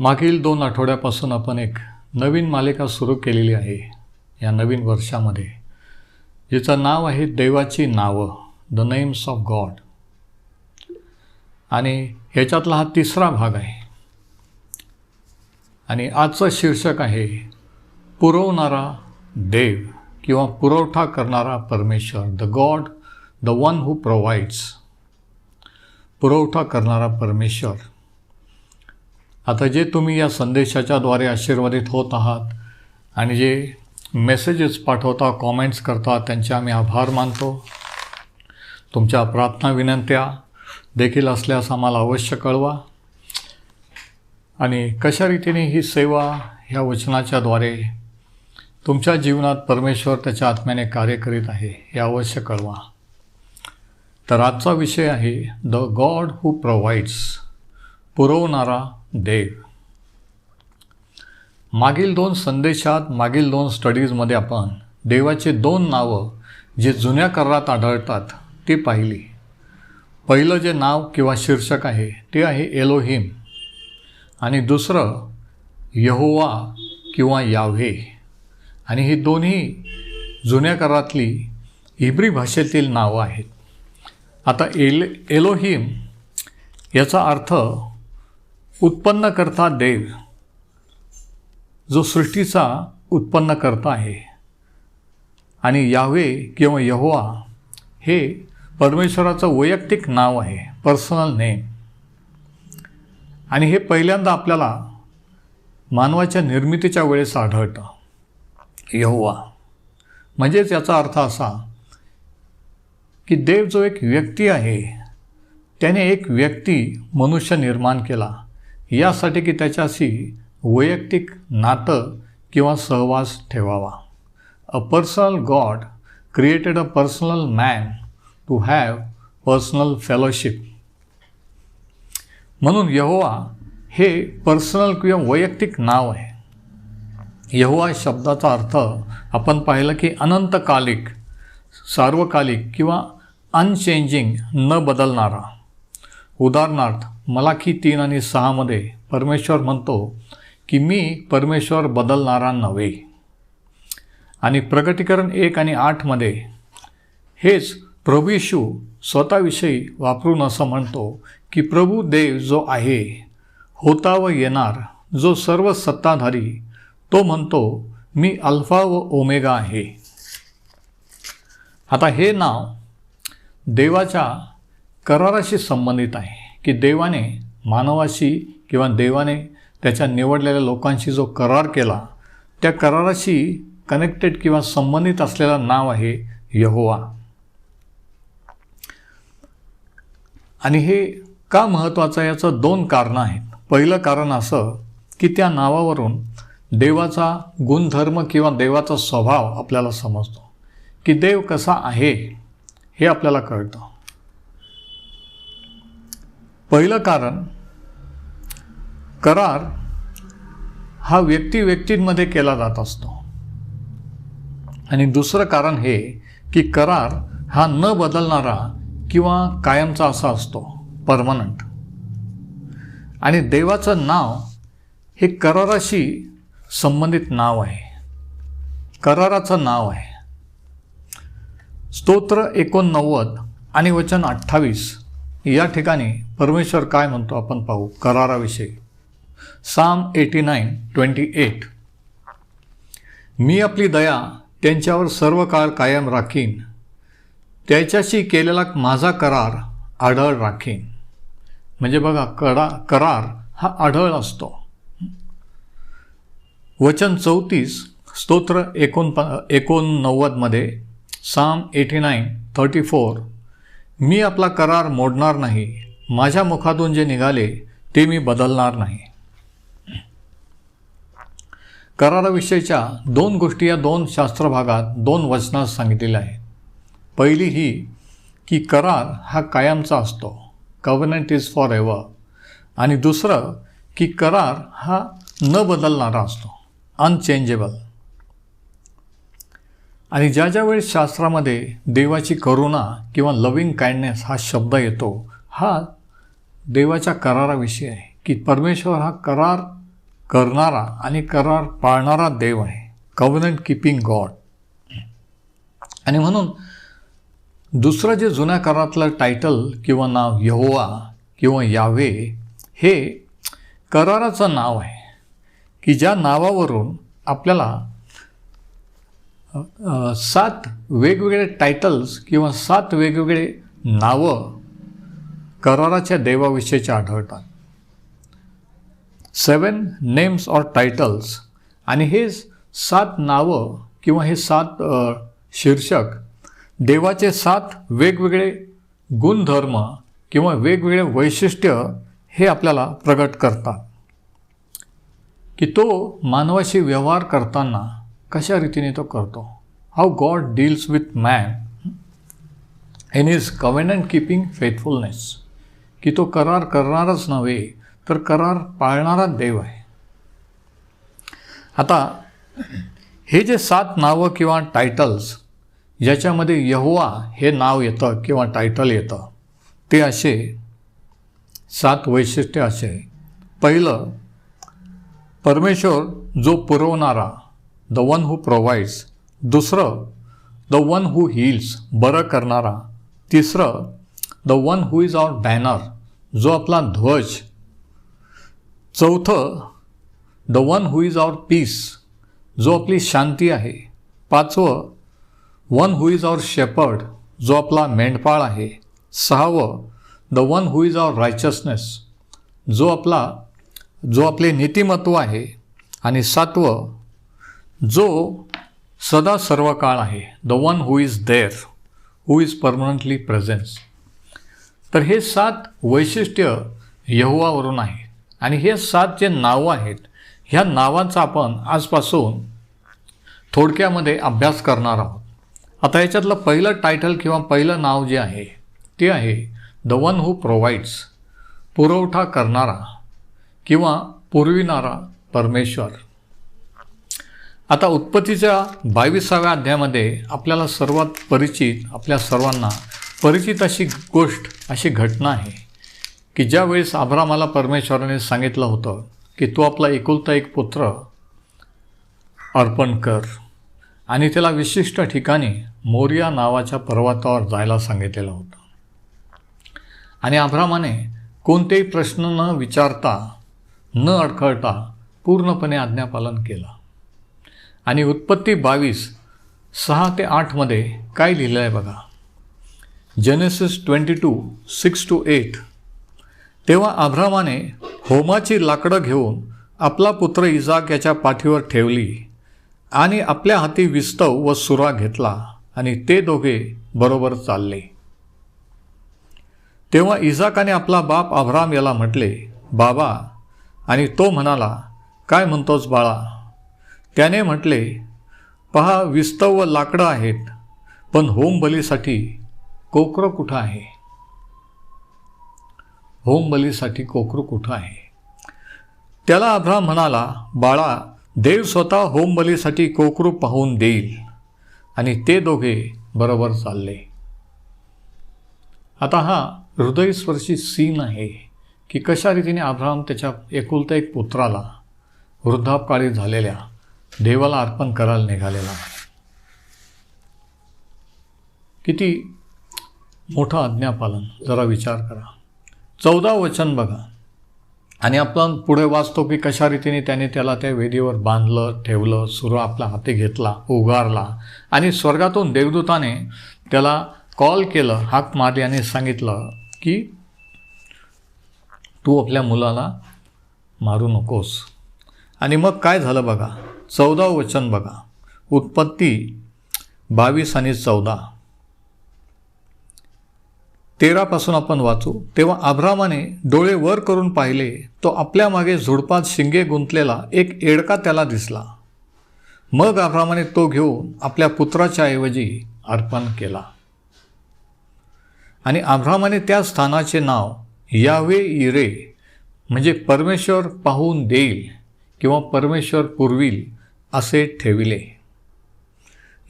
मागील दोन आठवड्यापासून आपण एक नवीन मालिका सुरू केलेली आहे या नवीन वर्षामध्ये जिचं नाव आहे देवाची नावं द नेम्स ऑफ गॉड आणि ह्याच्यातला हा तिसरा भाग आहे. आणि आजचं शीर्षक आहे पुरवणारा देव किंवा पुरवठा करणारा परमेश्वर the God the one who provides पुरवठा करणारा परमेश्वर. आता जे तुम्ही या संदेशाच्याद्वारे आशीर्वादित होत आहात आणि जे मेसेजेस पाठवता कॉमेंट्स करता त्यांचे आम्ही आभार मानतो. तुमच्या प्रार्थना विनंत्या देखील असल्यास आम्हाला अवश्य कळवा. आणि कशा रीतीने ही सेवा ह्या वचनाच्याद्वारे तुमच्या जीवनात परमेश्वर त्याच्या आत्म्याने कार्य करीत आहे हे अवश्य कळवा. तर आजचा विषय आहे द गॉड हू प्रोव्हाइड्स. पुरवणारा देव. मागील दोन संदेशात मागील दोन स्टडीजमध्ये आपण देवाचे दोन नावं जे जुन्या करारात आढळतात ती पाहिली. पहिलं जे नाव किंवा शीर्षक आहे ते आहे एलोहिम आणि दुसरं यहोवा किंवा याव्हे आणि ही दोन्ही जुन्या करारातली हिब्री भाषेतील नावं आहेत. आता एल एलोहिम याचा अर्थ उत्पन्न करता देव जो सृष्टीचा उत्पन्न करता आहे. आणि यावे किंवा यहोवा हे परमेश्वराचं वैयक्तिक नाव आहे पर्सनल नेम आणि हे पहिल्यांदा आपल्याला मानवाच्या निर्मितीच्या वेळेस आढळतं. यहोवा. म्हणजेच याचा अर्थ असा की देव जो एक व्यक्ती आहे त्याने एक व्यक्ती मनुष्य निर्माण केला. यासाठी की त्याच्याशी वैयक्तिक नातं किंवा सहवास ठेवावा. A personal God created a personal man to have personal fellowship म्हणून यहोवा हे पर्सनल किंवा वैयक्तिक नाव आहे. यहोवा शब्दाचा अर्थ आपण पाहिलं की अनंतकालिक सार्वकालिक किंवा अनचेंजिंग न बदलणारा. उदाहरणार्थ मलाखी तीन आणि सहामध्ये परमेश्वर म्हणतो की मी परमेश्वर बदलणारा नव्हे. आणि प्रगटीकरण एक आणि आठमध्ये हेच प्रभू येशू स्वतःविषयी वापरून असं म्हणतो की प्रभू देव जो आहे होता व येणार जो सर्व सत्ताधारी तो म्हणतो मी अल्फा व ओमेगा आहे. आता हे नाव देवाच्या कराराशी संबंधित आहे की देवाने मानवाशी किंवा देवाने त्याच्या निवडलेल्या लोकांशी जो करार केला त्या कराराशी कनेक्टेड किंवा संबंधित असलेलं नाव आहे यहोवा. आणि हे का महत्त्वाचं याचं दोन कारणं आहेत. पहिलं कारण असं की त्या नावावरून देवाचा गुणधर्म किंवा देवाचा स्वभाव आपल्याला समजतो की देव कसा आहे हे आपल्याला कळतं. पहिलं कारण करार हा व्यक्ती व्यक्तींमध्ये केला जात असतो. आणि दुसरं कारण हे की करार हा न बदलणारा किंवा कायमचा असा असतो परमनंट आणि देवाचं नाव हे कराराशी संबंधित नाव आहे. कराराचं नाव आहे. स्तोत्र एकोणनव्वद आणि वचन अठ्ठावीस. या ठिकाणी परमेश्वर काय म्हणतो आपण पाहू? कराराविषयी. Psalm eighty nine twenty eight. मी आपली दया त्यांच्यावर सर्व काळ कायम राखीन. त्याच्याशी केलेला माझा करार आढळ राखीन. म्हणजे बघा करा करार हा आढळ असतो. वचन चौतीस स्तोत्र एकोणप एकोणनव्वदमध्ये Psalm eighty nine thirty four. मी आपला करार मोडणार नाही माझ्या मुखातून जे निघाले ते मी बदलणार नाही. कराराविषयीच्या दोन गोष्टी या दोन शास्त्रभागात दोन वचनात सांगितलेल्या आहेत. पहिली ही की करार हा कायमचा असतो कव्हनंट इज फॉर एव्हर आणि दुसरं की करार हा न बदलणारा असतो अनचेंजेबल आणि ज्या ज्या वेळेस शास्त्रामध्ये देवाची करुणा किंवा लविंग काइंडनेस हा शब्द येतो हा देवाच्या कराराविषयी आहे. की परमेश्वर हा करार करणारा आणि करार पाळणारा देव आहे. कव्हनंट किपिंग गॉड आणि म्हणून दुसरं जे जुन्या करारातलं टायटल किंवा नाव यहोवा किंवा यावे हे कराराचं नाव आहे. की ज्या नावावरून आपल्याला सात वेगवेगळे टायटल्स किंवा सात वेगवेगळे नावं कराराच्या देवाविषयीचे आढळतात. सेवन नेम्स ऑर टायटल्स आणि हे सात नावं किंवा हे सात शीर्षक देवाचे सात वेगवेगळे गुणधर्म किंवा वेगवेगळे वैशिष्ट्य हे आपल्याला प्रगट करतात. की तो मानवाशी व्यवहार करताना कशा रीतीने तो करतो? How God deals with man in is covenant keeping faithfulness की तो करार करणारच नव्हे तर करार पाळणारा देव आहे. आता हे जे सात नावं किंवा टायटल्स ज्याच्यामध्ये यहोवा हे नाव येतं किंवा टायटल येतं ते असे सात वैशिष्ट्य असे. पहिलं परमेश्वर जो पुरवणारा द वन हू प्रोव्हाइड्स दुसरं द वन हू हील्स बरं करणारा. तिसरं the one who is our banner जो आपला ध्वज. चौथं the one who is our peace जो आपली शांती आहे. पाचवं one who is our shepherd जो आपला मेंढपाळ आहे. सहावं the one who is our righteousness जो आपला जो आपले नीतिमत्व आहे. आणि सातवं जो सदा सर्व काळ आहे. The one who is there who is permanently presence तर हे सात वैशिष्ट्य यहुवावरून आहे आणि हे सात जे नावं आहेत ह्या नावांचा आपण आजपासून थोडक्यामध्ये अभ्यास करणार आहोत. आता याच्यातलं पहिलं टायटल किंवा पहिलं नाव जे आहे ते आहे द वन हू प्रोव्हाइड्स पुरवठा करणारा किंवा पुरविणारा परमेश्वर. आता उत्पत्तीच्या बावीसाव्या अध्यायामध्ये आपल्याला सर्वात परिचित आपल्या सर्वांना परिचित अशी गोष्ट अशी घटना आहे की ज्यावेळेस आभ्रामाला परमेश्वराने सांगितलं होतं की तू आपला एकुलता एक पुत्र अर्पण कर आणि त्याला विशिष्ट ठिकाणी मोरिया नावाच्या पर्वतावर जायला सांगितलेलं होतं. आणि आभ्रामाने कोणतेही प्रश्न न विचारता न अडखळता पूर्णपणे आज्ञापालन केलं. आणि उत्पत्ती बावीस सहा ते आठमध्ये काय लिहिलं आहे बघा? Genesis twenty two six two eight तेव्हा आभ्रामाने होमाची लाकडं घेऊन आपला पुत्र इजाक याच्या पाठीवर ठेवली आणि आपल्या हाती विस्तव व सुरा घेतला आणि ते दोघे बरोबर चालले. तेव्हा इजाकाने आपला बाप आभ्राम याला म्हटले बाबा आणि तो म्हणाला काय म्हणतोस बाळा? त्याने म्हटले पहा विस्तव व लाकडं आहेत पण होमबलीसाठी कोकरं कुठं आहे? होमबलीसाठी कोकरं कोकरू कुठं आहे? त्याला अब्राम म्हणाला बाळा देव स्वतः होमबलीसाठी कोकरू पाहून देईल. आणि ते दोघे बरोबर चालले. आता हा हृदयस्पर्शी सीन आहे की कशा रीतीने अब्राम त्याच्या एकुलता एक पुत्राला वृद्धापकाळी झालेल्या देवाला अर्पण करायला निघालेला. आहे किती मोठं आज्ञापालन जरा विचार करा. चौदा वचन बघा. आणि आपण पुढे वाचतो की कशा रीतीने त्याने त्याला त्या वेदीवर बांधलं ठेवलं सुरू आपला हाती घेतला उगारला. आणि स्वर्गातून देवदूताने त्याला कॉल केलं हाक मारली आणि सांगितलं की तू आपल्या मुलाला मारू नकोस. आणि मग काय झालं बघा? चौदा वचन बघा. उत्पत्ती बावीस आणि चौदा. तेरापासून आपण वाचू. तेव्हा आभ्रामाने डोळे वर करून पाहिले तो आपल्या मागे झुडपात शिंगे गुंतलेला एक एडका त्याला दिसला. मग आभ्रामाने तो घेऊन आपल्या पुत्राच्या ऐवजी अर्पण केला. आणि आभ्रामाने त्या स्थानाचे नाव यावे इरे म्हणजे परमेश्वर पाहून देईल किंवा परमेश्वर पुरविल असे ठेविले.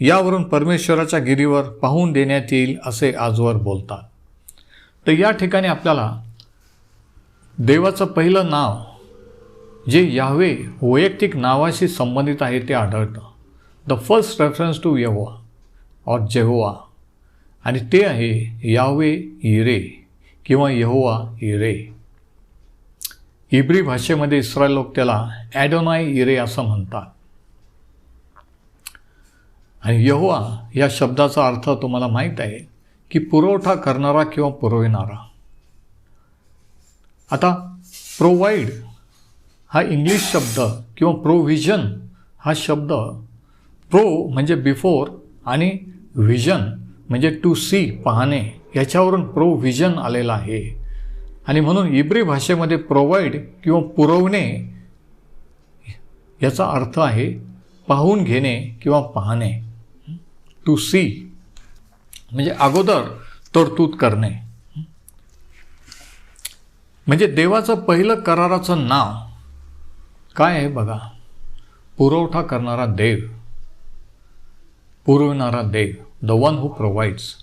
यावरून परमेश्वराच्या गिरीवर पाहून देण्यात येईल असे आजवर बोलतात. तर या ठिकाणी आपल्याला देवाचं पहिलं नाव जे यावे वैयक्तिक नावाशी संबंधित आहे ते आढळतं. द फर्स्ट रेफरन्स टू यहोवा ऑर जेहोवा आणि ते आहे यावे इरे किंवा यहोवा इरे. इब्री भाषेमध्ये इस्रायल लोक त्याला ॲडोनाय इरे असं म्हणतात. आणि यहोवा या शब्दाचा अर्थ तुम्हाला माहीत आहे की पुरवठा करणारा किंवा पुरविणारा. आता प्रोवाईड हा इंग्लिश शब्द किंवा प्रोव्हिजन हा शब्द प्रो म्हणजे बिफोर आणि व्हिजन म्हणजे टू सी पाहणे याच्यावरून प्रोव्हिजन आलेला आहे. आणि म्हणून इब्री भाषेमध्ये प्रोव्हाइड किंवा पुरवणे याचा अर्थ आहे पाहून घेणे किंवा पाहणे. टू सी म्हणजे अगोदर तरतूद करणे. म्हणजे देवाचं पहिलं कराराचं नाव काय आहे बघा? पुरवठा करणारा देव. पुरविणारा देव. द वन हू प्रोव्हाइड्स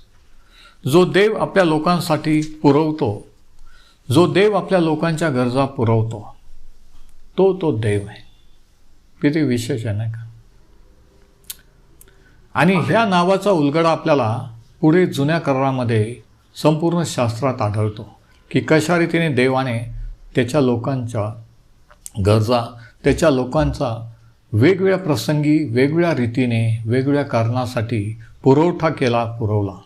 जो देव आपल्या लोकांसाठी पुरवतो जो देव आपल्या लोकांच्या गरजा पुरवतो तो तो देव आहे. किती विशेष आहे नाही का? आणि ह्या नावाचा उलगडा आपल्याला पुढे जुन्या करारामध्ये संपूर्ण शास्त्रात आढळतो की कशा रीतीने देवाने त्याच्या लोकांच्या गरजा त्याच्या लोकांचा वेगवेगळ्या प्रसंगी वेगवेगळ्या रीतीने वेगवेगळ्या कारणासाठी पुरवठा केला पुरवला.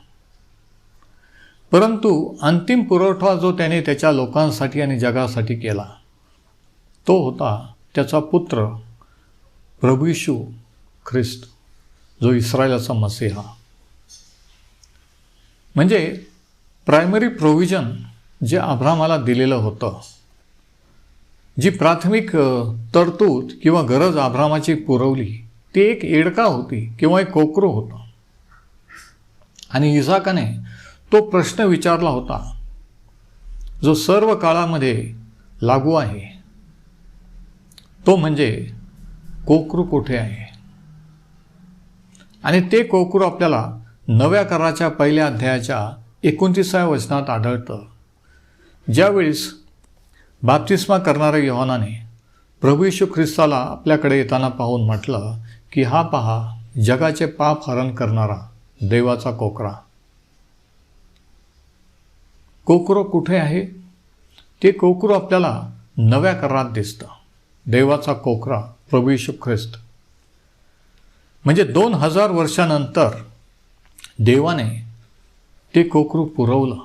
परंतु अंतिम पुरवठा जो त्याने त्याच्या लोकांसाठी आणि जगासाठी केला तो होता त्याचा पुत्र प्रभू येशू ख्रिस्त. जो इस्रायलाचा मसीहा. म्हणजे प्रायमरी प्रोव्हिजन जे आभ्रामाला दिलेलं होतं जी प्राथमिक तरतूद किंवा गरज आभ्रामाची पुरवली ती एक एडका होती किंवा एक कोकरू होतं. आणि इसाकाने तो प्रश्न विचारला होता जो सर्व काळामध्ये लागू आहे. तो म्हणजे कोकरू कुठे आहे? आणि ते कोकरू आपल्याला नव्या कराच्या पहिल्या अध्यायाच्या एकोणतीसाव्या वचनात आढळतं. ज्यावेळेस बाप्तिस्मा करणाऱ्या योहानाने प्रभू यशू ख्रिस्ताला आपल्याकडे येताना पाहून म्हटलं की हा पहा जगाचे पाप हरण करणारा देवाचा कोकरा. कोकरो कुठे आहे? ते कोकरू आपल्याला नव्या करारात दिसतं. देवाचा कोकरा प्रभू यशू ख्रिस्त म्हणजे दोन हजार वर्षानंतर देवाने ते कोकरू पुरवलं.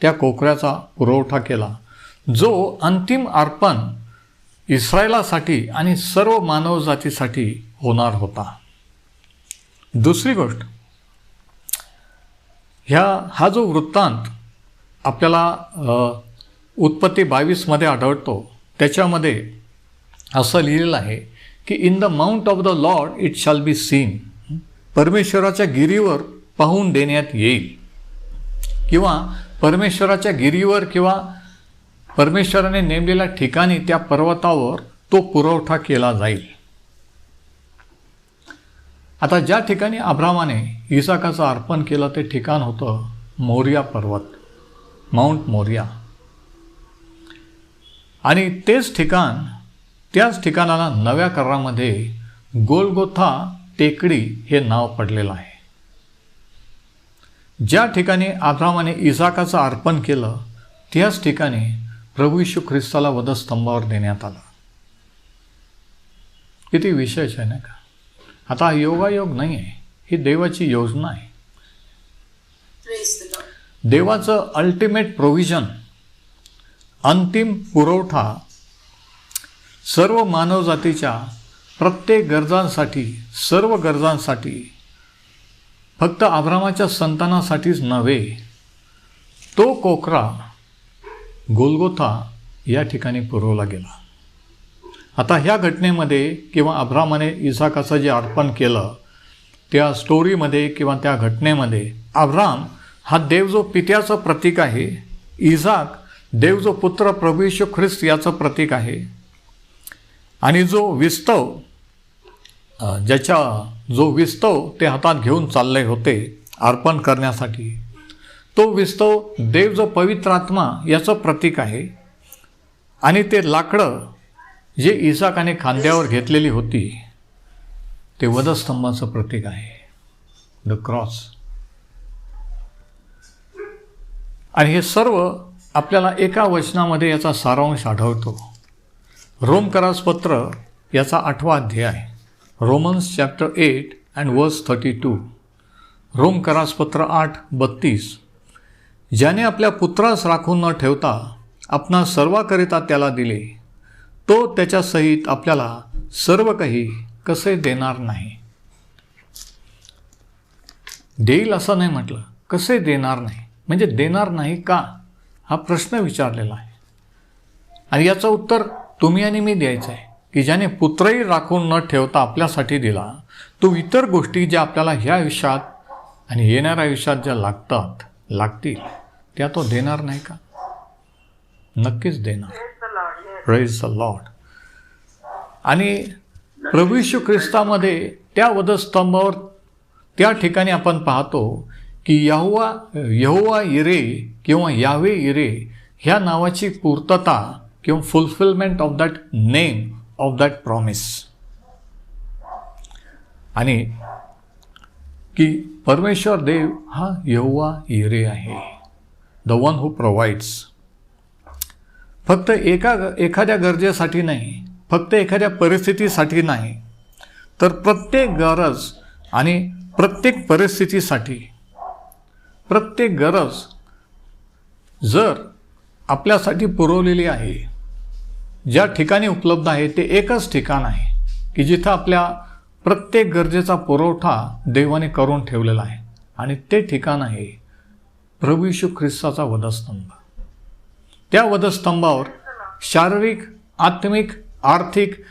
त्या कोकऱ्याचा पुरवठा केला. जो अंतिम अर्पण इस्रायलासाठी आणि सर्व मानवजातीसाठी होणार होता. दुसरी गोष्ट ह्या हा जो वृत्तांत आपल्याला उत्पत्ती बावीसमध्ये आढळतो त्याच्यामध्ये असं लिहिलेलं आहे की in the mount of the Lord it shall be seen परमेश्वराच्या गिरीवर पाहून देण्यात येईल. किंवा परमेश्वराच्या गिरीवर किंवा परमेश्वराने नेमलेल्या ठिकाणी त्या पर्वतावर तो पुरवठा केला जाईल. आता ज्या ठिकाणी अब्रामाने इसाकाचं अर्पण केलं ते ठिकाण होतं मोरिया पर्वत माउंट मोर्या. आणि तेच ठिकाण त्याच ठिकाणाला नव्या करारामध्ये गोलगोथा टेकडी हे नाव पडलेलं आहे. ज्या ठिकाणी आब्रामाने इसाकाचं अर्पण केलं त्याच ठिकाणी प्रभू यीशू ख्रिस्ताला वधस्तंभावर देण्यात आलं. किती विशेष आहे ना का? आता हा योगायोग नाही आहे ही देवाची योजना आहे. देवाचं अल्टिमेट प्रोव्हिजन अंतिम पुरवठा सर्व मानवजातीच्या प्रत्येक गरजांसाठी सर्व गरजांसाठी फक्त आभ्रामाच्या संतानासाठीच नव्हे तो कोकरा गोलगोथा या ठिकाणी पुरवला गेला. आता ह्या घटनेमध्ये किंवा अभ्रामाने इसाकाचं जे अर्पण केलं त्या स्टोरीमध्ये किंवा त्या घटनेमध्ये अभ्राम हा देव जो पित्याचं प्रतीक आहे इजाक देव जो पुत्र प्रभू ख्रिस्त याचं प्रतीक आहे आणि जो विस्तव ज्याच्या जो विस्तव ते हातात घेऊन चालले होते अर्पण करण्यासाठी तो विस्तव देव जो पवित्र आत्मा याचं प्रतीक आहे. आणि ते लाकडं जे इसाकाने खांद्यावर घेतलेली होती ते वधस्तंभाचं प्रतीक आहे. द क्रॉस आणि हे सर्व आपल्याला एका वचनामध्ये याचा सारांश आढळतो. रोम पत्र याचा आठवा अध्याय. Romans chapter eight and verse thirty two. Rome पत्र आठ बत्तीस. ज्याने आपल्या पुत्रास राखून न ठेवता आपणा सर्वाकरिता त्याला दिले तो त्याच्या सहित आपल्याला सर्व काही कसे देणार नाही? देईल असं नाही म्हटलं. कसे देणार नाही? म्हणजे देणार नाही का? हा प्रश्न विचारलेला आहे. आणि याचं उत्तर तुम्ही आणि मी द्यायचं आहे की ज्याने पुत्रही राखून न ठेवता आपल्यासाठी दिला तो इतर गोष्टी ज्या आपल्याला ह्या आयुष्यात आणि येणाऱ्या आयुष्यात ज्या लागतात लागतील त्या तो देणार नाही का? नक्कीच देणार. प्रेज द लॉर्ड आणि प्रभू ख्रिस्तामध्ये त्या वधस्तंभावर त्या ठिकाणी आपण पाहतो की यहोवा यहोवा इरे किंवा यावे इरे ह्या नावाची पूर्तता किंवा fulfilment of that name of that promise आणि की परमेश्वर देव हा यहोवा इरे आहे. द वन हू प्रोव्हाइड्स फक्त एका एखाद्या गरजेसाठी नाही फक्त एखाद्या परिस्थितीसाठी नाही तर प्रत्येक गरज आणि प्रत्येक परिस्थितीसाठी प्रत्येक गरज जर आपल्यासाठी पुरवलेली आहे ज्या ठिकाणी उपलब्ध आहे ते एकच ठिकाण आहे की जिथं आपल्या प्रत्येक गरजेचा पुरवठा देवाने करून ठेवलेला आहे. आणि ते ठिकाण आहे प्रभू ख्रिस्ताचा वधस्तंभ. त्या वधस्तंभावर शारीरिक आत्मिक आर्थिक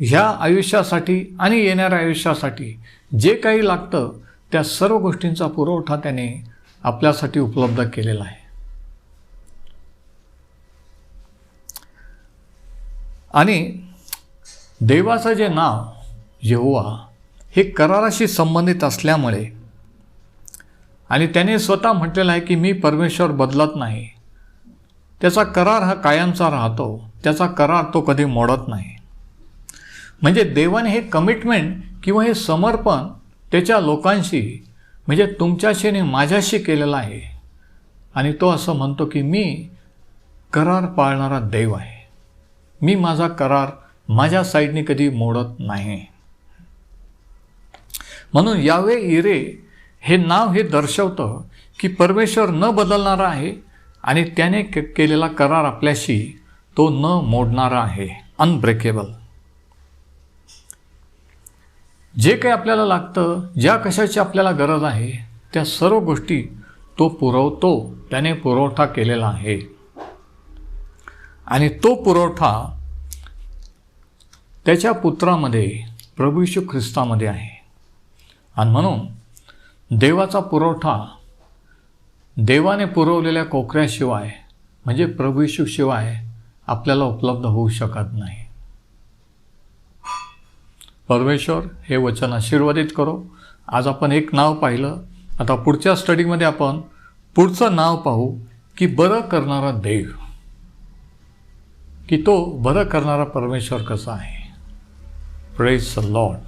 ह्या आयुष्यासाठी आणि येणाऱ्या आयुष्यासाठी जे काही लागतं त्या सर्व गोष्टींचा पुरवठा त्याने आपल्यासाठी उपलब्ध केलेला आहे. आणि देवाचं जे नाव यहोवा हे कराराशी संबंधित असल्यामुळे आणि त्याने स्वतः म्हटलेलं आहे की मी परमेश्वर बदलत नाही. त्याचा करार हा कायमचा राहतो. त्याचा करार तो कधी मोडत नाही. म्हणजे देवाने हे कमिटमेंट किंवा हे समर्पण त्याच्या लोकांशी म्हणजे तुमच्याशी आणि माझ्याशी केलेलं आहे. आणि तो असं म्हणतो की मी करार पाळणारा देव आहे. मी माझा करार माझ्या साईडने कधी मोडत नाही. म्हणून यावे इरे हे नाव हे दर्शवतं की परमेश्वर न बदलणारा आहे आणि त्याने के केलेला करार आपल्याशी तो न मोडणारा आहे. अनब्रेकेबल जे काही आपल्याला लागतं ज्या कशाची आपल्याला गरज आहे त्या सर्व गोष्टी तो पुरवतो त्याने पुरवठा केलेला आहे. आणि तो पुरवठा त्याच्या पुत्रामध्ये प्रभू ख्रिस्तामध्ये आहे. आणि म्हणून देवाचा पुरवठा देवाने पुरवलेल्या कोकऱ्याशिवाय म्हणजे प्रभू शिवाय आपल्याला उपलब्ध होऊ शकत नाही. परमेश्वर हे वचन आशीर्वादित करो. आज आपण एक नाव पाहिलं. आता पुढच्या स्टडीमध्ये आपण पुढचं नाव पाहू की बरं करणारा देव. की तो बरं करणारा परमेश्वर कसा आहे? Praise the Lord